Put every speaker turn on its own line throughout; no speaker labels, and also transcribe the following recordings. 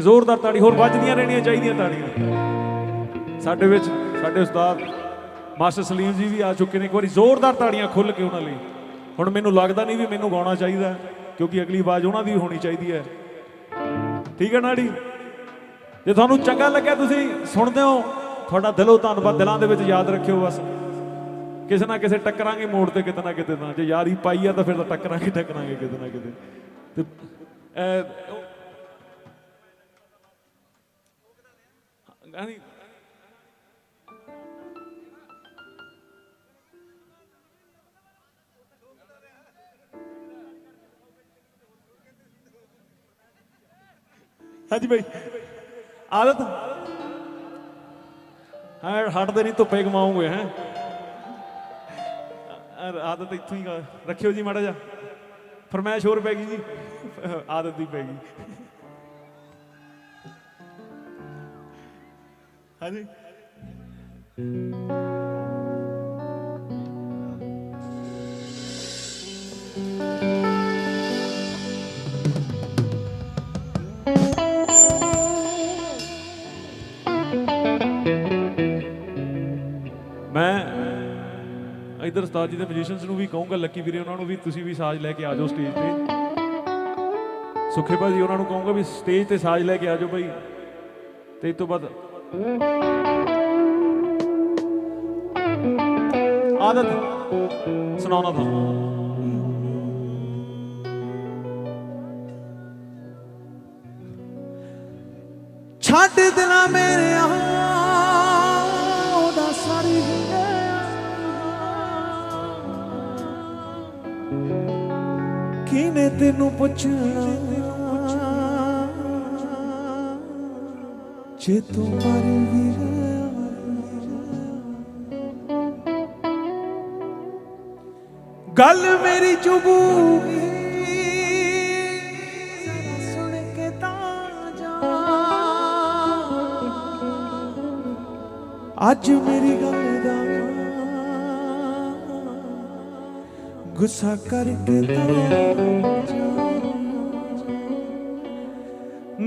ਜ਼ੋਰਦਾਰ ਤਾੜੀ, ਹੋਰ ਵੱਜਦੀਆਂ ਰਹਿਣੀਆਂ ਚਾਹੀਦੀਆਂ ਤਾੜੀਆਂ। ਸਾਡੇ ਵਿੱਚ, ਸਾਡੇ ਉਸਤਾਦ ਮਾਸਟਰ ਸਲੀਮ ਜੀ ਵੀ ਆ ਚੁੱਕੇ ਨੇ, ਇੱਕ ਵਾਰੀ ਜ਼ੋਰਦਾਰ ਤਾੜੀਆਂ ਖੁੱਲ ਕੇ ਉਹਨਾਂ ਲਈ। ਹੁਣ ਮੈਨੂੰ ਲੱਗਦਾ ਨਹੀਂ ਵੀ ਮੈਨੂੰ ਗਾਉਣਾ ਚਾਹੀਦਾ, ਕਿਉਂਕਿ ਅਗਲੀ ਆਵਾਜ਼ ਉਹਨਾਂ ਦੀ ਹੋਣੀ ਚਾਹੀਦੀ ਹੈ। ਠੀਕ ਹੈ ਨਾੜੀ? ਜੇ ਤੁਹਾਨੂੰ ਚੰਗਾ ਲੱਗਿਆ ਤੁਸੀਂ ਸੁਣਦੇ ਹੋ, ਤੁਹਾਡਾ ਦਿਲੋਂ ਧੰਨਵਾਦ, ਦਿਲਾਂ ਦੇ ਵਿੱਚ ਯਾਦ ਰੱਖਿਓ ਬਸ। ਕਿਸੇ ਨਾ ਕਿਸੇ ਟੱਕਰਾਂਗੇ ਮੋੜ ਤੇ ਕਿਤੇ ਨਾ ਕਿਤੇ ਤਾਂ। ਜੇ ਯਾਰੀ ਪਾਈ ਆ ਤਾਂ ਫਿਰ ਤਾਂ ਟੱਕਰਾਂਗੇ ਟੱਕਰਾਂਗੇ ਕਿਤੇ ਨਾ ਕਿਤੇ। ਤੇ ਅਹ, ਹਾਂਜੀ ਭਾਈ ਆਦਤ? ਹਾਂ ਹਟਦੇ ਨਹੀਂ ਧੁੱਪੇ ਕਮਾਉਂਗੇ ਹੈ। ਆਦਤ ਇੱਥੋਂ ਹੀ ਰੱਖਿਓ ਜੀ ਮਾੜਾ ਜਾ ਫਰਮਾਇਸ਼ ਹੋਰ ਪੈ ਗਈ ਜੀ। ਆਦਤ ਦੀ ਪੈ ਗਈ। ਹਾਂਜੀ। ਮੈਂ ਇਧਰ ਉਸਤਾਦ ਜੀ ਦੇ ਮਿਊਜ਼ੀਸ਼ੀਅਨਸ ਨੂੰ ਵੀ ਕਹੂੰਗਾ, ਲੱਕੀ ਵੀਰੇ ਉਹਨਾਂ ਨੂੰ ਵੀ, ਤੁਸੀਂ ਵੀ ਸਾਜ਼ ਲੈ ਕੇ ਆ ਜਾਓ ਸਟੇਜ ਤੇ। ਸੁਖੇ ਭਾਜੀ ਉਹਨਾਂ ਨੂੰ ਕਹੂੰਗਾ ਵੀ ਸਟੇਜ ਤੇ ਸਾਜ਼ ਲੈ ਕੇ ਆ ਜਾਓ ਭਾਈ। ਤੇ ਇਸ ਤੋਂ ਬਾਅਦ ਆਦਤ। ਸੁਣਾਉਣਾ ਤੁਹਾਨੂੰ
ਛੱਡ ਦਿਲਾ ਮੇਰੇ ਆ ਉਹਦਾ ਸਾਰੀ ਕਿਨੇ ਤੈਨੂੰ ਪੁੱਛਣਾ? ਜੇ ਤੂੰ ਮਰ ਵੀ ਗਿਆ ਗੱਲ ਮੇਰੀ ਚੁਬੂਗੀ ਸੁਣ ਕੇ ਤਾਂ ਜਾ ਅੱਜ ਮੇਰੀ ਗੱਲ ਦਾ ਗੁੱਸਾ ਕਰਕੇ ਤਾਂ ਜਾ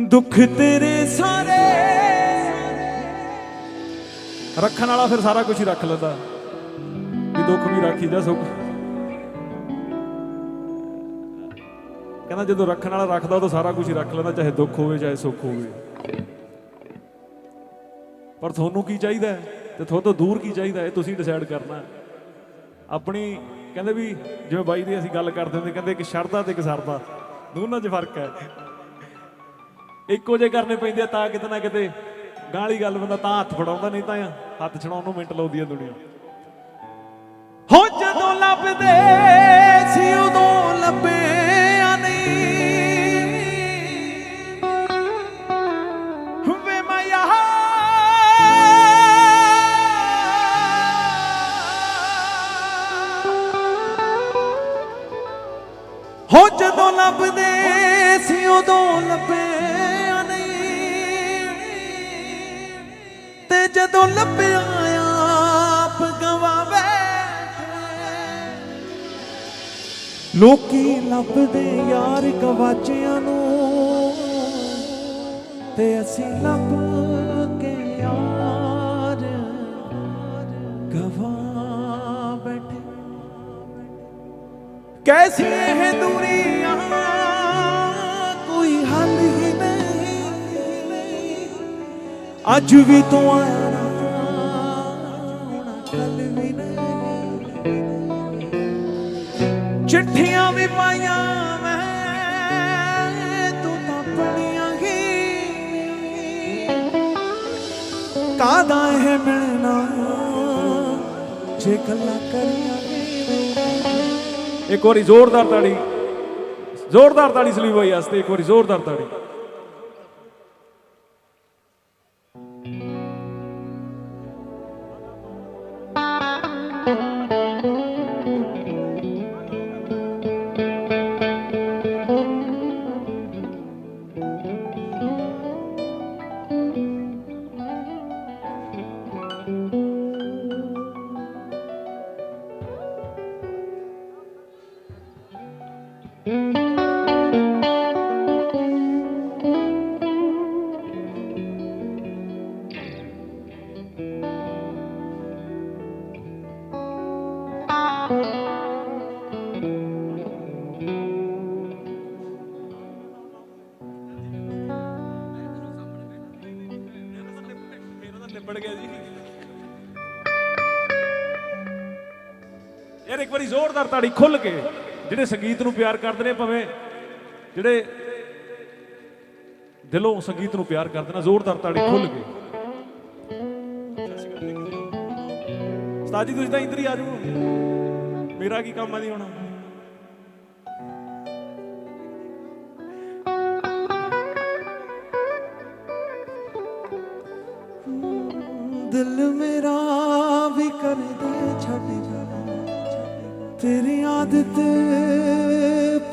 ਦੁੱਖ ਤੇਰੇ ਸਾਰੇ
ਰੱਖਣ ਵਾਲਾ ਫਿਰ ਸਾਰਾ ਕੁਝ ਹੀ ਰੱਖ ਲੈਂਦਾ। ਵੀ ਦੁੱਖ ਵੀ ਰੱਖੀਦਾ ਸੁੱਖ। ਕਹਿੰਦਾ ਜਦੋਂ ਰੱਖਣ ਵਾਲਾ ਰੱਖਦਾ ਉਹ ਤਾਂ ਸਾਰਾ ਕੁਝ ਹੀ ਰੱਖ ਲੈਂਦਾ, ਚਾਹੇ ਦੁੱਖ ਹੋਵੇ, ਚਾਹੇ ਸੁੱਖ ਹੋਵੇ। ਪਰ ਤੁਹਾਨੂੰ ਕੀ ਚਾਹੀਦਾ ਤੇ ਤੁਹਾਡੇ ਤੋਂ ਦੂਰ ਕੀ ਚਾਹੀਦਾ ਇਹ ਤੁਸੀਂ ਡਿਸਾਈਡ ਕਰਨਾ ਆਪਣੀ, ਕਹਿੰਦੇ ਵੀ ਜਿਵੇਂ ਬਾਈ ਦੀ ਅਸੀਂ ਗੱਲ ਕਰਦੇ ਹੁੰਦੇ, ਕਹਿੰਦੇ ਇੱਕ ਸ਼ਰਧਾ ਤੇ ਇੱਕ ਸਰਦਾ। ਦੋਨਾਂ 'ਚ ਫ਼ਰਕ ਹੈ। ਇੱਕੋ ਜੇ ਕਰਨੇ ਪੈਂਦੇ ਆ ਤਾਂ ਕਿਤੇ ਨਾ ਕਿਤੇ। ਗਾਲੀ ਗੱਲ ਬੰਦਾ ਤਾਂ ਹੱਥ ਫੜਾਉਂਦਾ ਨਹੀਂ ਤਾਂ। ਹੱਥ ਛਡਾਉਣ ਨੂੰ ਮਿੰਟ ਲਾਉਂਦੀ ਹੈ ਦੁਨੀਆ।
ਹੋ ਜਦੋਂ ਲੱਭਦੇ ਸੀ, ਉਦੋਂ ਲੱਭਿਆ ਨਹੀਂ। ਵੇ ਮਾਇਆ। ਹੋ ਜਦੋਂ ਲੱਭਦੇ ਸੀ, ਉਦੋਂ ਲੱਭੇ ਜਦੋਂ ਲੱਭਿਆ ਆਪ ਗਵਾਵੇ ਲੋਕੀ ਲੱਭਦੇ ਯਾਰ ਗਵਾਚਿਆਂ ਨੂੰ, ਤੇ ਅਸੀਂ ਲੱਭ ਕੇ ਯਾਰ ਗਵਾ ਬੈਠੇ। ਕੈਸੀ ਇਹ ਦੂਰੀਆਂ ਕੋਈ ਹੱਲ ਹੀ ਨਹੀਂ। ਅੱਜ ਵੀ ਤੂੰ ਆਇਆ ਚਿੱਠੀਆਂ ਵੀ ਪਾਈਆਂ ਮੈਂ, ਤੂੰ ਤਾਂ ਪੜੀਆਂ ਹੀ। ਕਾਦਾ ਇਹ ਮਿਲਣਾ? ਜੇ ਗੱਲਾਂ ਕਰੀਆਂ
ਇੱਕ ਵਾਰੀ ਜ਼ੋਰਦਾਰ ਤਾੜੀ ਜ਼ੋਰਦਾਰ ਤਾੜੀ ਸਲੀਮ ਬਾਈ ਵਾਸਤੇ, ਇੱਕ ਵਾਰੀ ਜ਼ੋਰਦਾਰ ਤਾੜੀ। ਨਿਬੜ ਗਿਆ ਜੀ। ਯਾਰ ਇੱਕ ਵਾਰੀ ਜ਼ੋਰਦਾਰ ਤਾੜੀ ਖੁੱਲ ਕੇ ਜਿਹੜੇ ਸੰਗੀਤ ਨੂੰ ਪਿਆਰ ਕਰਦੇ ਨੇ, ਭਾਵੇਂ ਜਿਹੜੇ ਦਿਲੋਂ ਸੰਗੀਤ ਨੂੰ ਪਿਆਰ ਕਰਦੇ ਨੇ, ਜ਼ੋਰਦਾਰ ਤਾੜੀ ਖੁੱਲ ਕੇ। ਉਸਤਾਦ ਤੁਸੀਂ ਤਾਂ ਇੱਧਰ ਹੀ ਆ ਜਾਓ। ਮੇਰਾ ਕੀ ਕੰਮ ਆ ਜੀ ਹੁਣ?
ਦਿਲ ਮੇਰਾ ਵੀ ਕਰਦਾ, ਛੱਡ ਜਾ, ਤੇਰੀ ਆਦਤ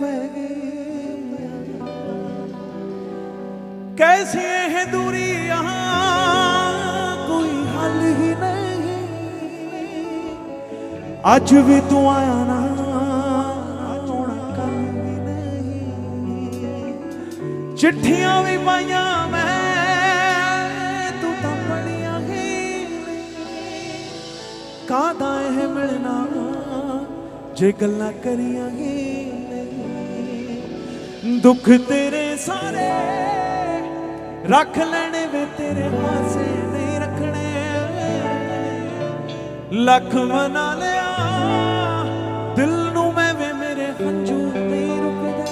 ਪੈ ਗਈ। ਕੈਸੀ ਇਹ ਦੂਰੀ ਆ ਕੋਈ ਹੱਲ ਹੀ ਨਹੀਂ। ਅੱਜ ਵੀ ਤੂੰ ਆਇਆ ਨਾ ਚਿੱਠੀਆਂ ਵੀ ਪਾਈਆਂ ਕਾਦਾ ਇਹ ਮਿਲਣਾ? ਜੇ ਗੱਲਾਂ ਕਰੀਆਂ ਹੀ ਨਹੀਂ, ਦੁੱਖ ਤੇਰੇ ਸਾਰੇ ਰੱਖ ਲੈਣੇ ਵੇ, ਤੇਰੇ ਪਾਸੇ ਨਹੀਂ ਰੱਖਣੇ। ਲੱਖ ਮਨਾ ਲਿਆ, ਦਿਲ ਨੂੰ ਮੈਂ ਵੇ ਮੇਰੇ ਹੰਝੂ ਨਹੀਂ ਰੁਕਦੇ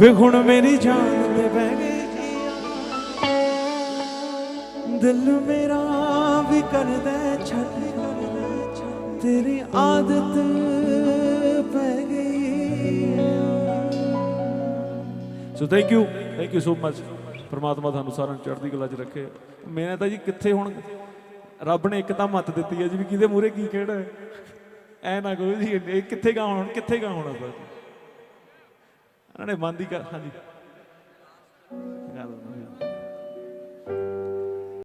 ਵੇ ਹੁਣ ਮੇਰੀ ਜਾਨ ਤੇ ਬਹਿ ਗਈ ਦਿਲ ਮੇਰਾ ਵੀ ਕਰਦਾ ਤੇਰੀ ਆਦਤ ਪੈ ਗਈ
so thank you thank you so much ਪਰਮਾਤਮਾ ਤੁਹਾਨੂੰ ਸਾਰਿਆਂ ਨੂੰ ਚੜ੍ਹਦੀ ਕਲਾ 'ਚ ਰੱਖੇ। ਮੈਂ ਤਾਂ ਜੀ ਕਿੱਥੇ ਹੁਣ ਰੱਬ ਨੇ ਇੱਕ ਤਾਂ ਮੱਤ ਦਿੱਤੀ ਹੈ ਜੀ ਵੀ ਕਿਹਦੇ ਮੂਹਰੇ ਕੀ ਕਿਹੜਾ ਹੈ। ਐ ਨਾ ਕਰੋ ਜੀ, ਇਹ ਕਿੱਥੇ ਗਾ ਹੁਣ, ਕਿੱਥੇ ਗਾ ਹੁਣ ਆਪਾਂ? ਉਹਨਾਂ ਨੇ ਬੰਦ ਹੀ ਕਰ ਹਾਂਜੀ।